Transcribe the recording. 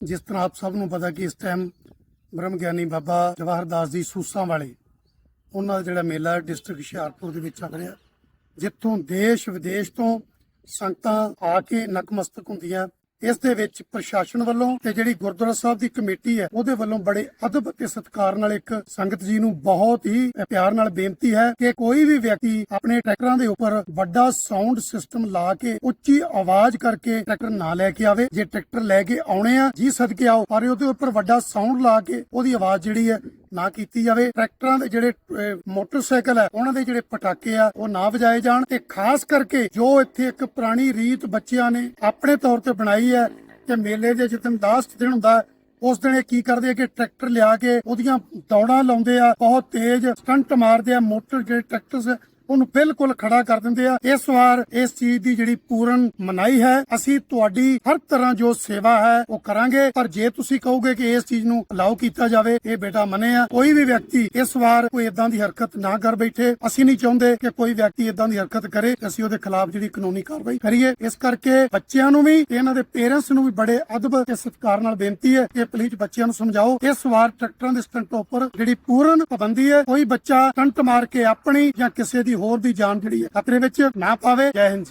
ਜਿਸ ਤਰ੍ਹਾਂ ਆਪ ਸਭ ਨੂੰ ਪਤਾ ਕਿ ਇਸ ਟਾਈਮ ਬ੍ਰਹਮ ਗਿਆਨੀ ਬਾਬਾ ਜਵਾਹਰ ਦਾਸ ਜੀ ਸੂਸਾਂ ਵਾਲੇ, ਉਹਨਾਂ ਦਾ ਜਿਹੜਾ ਮੇਲਾ ਡਿਸਟ੍ਰਿਕਟ ਹੁਸ਼ਿਆਰਪੁਰ ਦੇ ਵਿੱਚ ਚੱਲ ਰਿਹਾ, ਜਿੱਥੋਂ ਦੇਸ਼ ਵਿਦੇਸ਼ ਤੋਂ ਸੰਗਤਾਂ ਆ ਕੇ ਨਕਮਸਤਕ ਹੁੰਦੀਆਂ। ਇਸ ਦੇ ਵਿੱਚ ਪ੍ਰਸ਼ਾਸਨ ਵੱਲੋਂ ਤੇ ਜਿਹੜੀ ਗੁਰਦੁਆਰਾ ਸਾਹਿਬ ਦੀ ਕਮੇਟੀ ਹੈ, ਉਹਦੇ ਵੱਲੋਂ ਬੜੇ ਅਦਬ ਤੇ ਸਤਿਕਾਰ ਨਾਲ ਇੱਕ ਸੰਗਤ ਜੀ ਨੂੰ ਬਹੁਤ ਹੀ ਪਿਆਰ ਨਾਲ ਬੇਨਤੀ ਹੈ ਕਿ ਕੋਈ ਵੀ ਵਿਅਕਤੀ ਆਪਣੇ ਟਰੈਕਟਰਾਂ ਦੇ ਉੱਪਰ ਵੱਡਾ ਸਾਊਂਡ ਸਿਸਟਮ ਲਾ ਕੇ, ਉੱਚੀ ਆਵਾਜ਼ ਕਰਕੇ ਟਰੈਕਟਰ ਨਾ ਲੈ ਕੇ ਆਵੇ। ਜੇ ਟਰੈਕਟਰ ਲੈ ਕੇ ਆਉਣੇ ਆ, ਜੀ ਸਦਕੇ ਆਓ, ਪਰ ਉਹਦੇ ਉੱਪਰ ਵੱਡਾ ਸਾਊਂਡ ਲਾ ਕੇ ਉਹਦੀ ਆਵਾਜ਼ ਜਿਹੜੀ ਹੈ ਨਾ ਕੀਤੀ ਜਾਵੇ। ਟਰੈਕਟਰਾਂ ਦੇ ਜਿਹੜੇ ਮੋਟਰਸਾਈਕਲ ਹੈ ਉਹਨਾਂ ਦੇ ਜਿਹੜੇ ਪਟਾਕੇ ਆ, ਉਹ ਨਾ ਵਜਾਏ ਜਾਣ ਤੇ ਖਾਸ ਕਰਕੇ ਜੋ ਇੱਥੇ ਇੱਕ ਪੁਰਾਣੀ ਰੀਤ ਬੱਚਿਆਂ ਨੇ ਆਪਣੇ ਤੌਰ ਤੇ ਬਣਾਈ ਹੈ ਕਿ ਮੇਲੇ ਦੇ ਜਿੱਦਣ ਲਾਸਟ ਦਿਨ ਹੁੰਦਾ, ਉਸ ਦਿਨ ਇਹ ਕੀ ਕਰਦੇ ਆ ਕਿ ਟਰੈਕਟਰ ਲਿਆ ਕੇ ਉਹਦੀਆਂ ਦੌੜਾਂ ਲਾਉਂਦੇ ਆ, ਬਹੁਤ ਤੇਜ਼ ਸਟੰਟ ਮਾਰਦੇ ਆ, ਮੋਟਰ ਜਿਹੜੇ ਟਰੈਕਟਰਸ ਉਹਨੂੰ ਬਿਲਕੁਲ ਖੜਾ ਕਰ ਦਿੰਦੇ ਆ। ਇਸ ਵਾਰ ਇਸ ਚੀਜ਼ ਦੀ ਜਿਹੜੀ ਪੂਰਨ ਮਨਾਈ ਹੈ, ਅਸੀਂ ਤੁਹਾਡੀ ਹਰ ਤਰ੍ਹਾਂ ਜੋ ਸੇਵਾ ਹੈ, ਉਹ ਕਰਾਂਗੇ। ਪਰ ਜੇ ਤੁਸੀਂ ਕਹੋਗੇ ਕਿ ਇਸ ਚੀਜ਼ ਨੂੰ ਅਲਾਉ ਕੀਤਾ ਜਾਵੇ, ਇਹ ਬੇਟਾ ਮੰਨਿਆ ਕੋਈ ਵੀ ਵਿਅਕਤੀ ਇਸ ਵਾਰ ਕੋਈ ਇਦਾਂ ਦੀ ਹਰਕਤ ਨਾ ਕਰ ਬੈਠੇ। ਅਸੀਂ ਨਹੀਂ ਚਾਹੁੰਦੇ ਕਿ ਕੋਈ ਵਿਅਕਤੀ ਇਦਾਂ ਦੀ ਹਰਕਤ ਕਰੇ ਅਸੀਂ ਉਹਦੇ ਖਿਲਾਫ ਜਿਹੜੀ ਕਾਨੂੰਨੀ ਕਾਰਵਾਈ ਕਰੀਏ। ਇਸ ਕਰਕੇ ਬੱਚਿਆਂ ਨੂੰ ਵੀ ਤੇ ਇਹਨਾਂ ਦੇ ਪੇਰੈਂਟਸ ਨੂੰ ਵੀ ਬੜੇ ਅਦਬ ਤੇ ਸਤਿਕਾਰ ਨਾਲ ਬੇਨਤੀ ਹੈ ਕਿ ਪਲੀਜ਼ ਬੱਚਿਆਂ ਨੂੰ ਸਮਝਾਓ। ਇਸ ਵਾਰ ਟਰੈਕਟਰਾਂ ਦੇ ਸਟੰਟ ਉੱਪਰ ਜਿਹੜੀ ਪੂਰਨ ਪਾਬੰਦੀ ਹੈ, ਕੋਈ ਬੱਚਾ ਸਟੰਟ ਮਾਰ ਕੇ ਆਪਣੀ ਜਾਂ ਕਿਸੇ ਦੀ ਹੋਰ ਦੀ ਜਾਨ ਜਿਹੜੀ ਹੈ ਖਤਰੇ ਵਿੱਚ ਨਾ ਪਾਵੇ ਜੈ ਹਿੰਦ।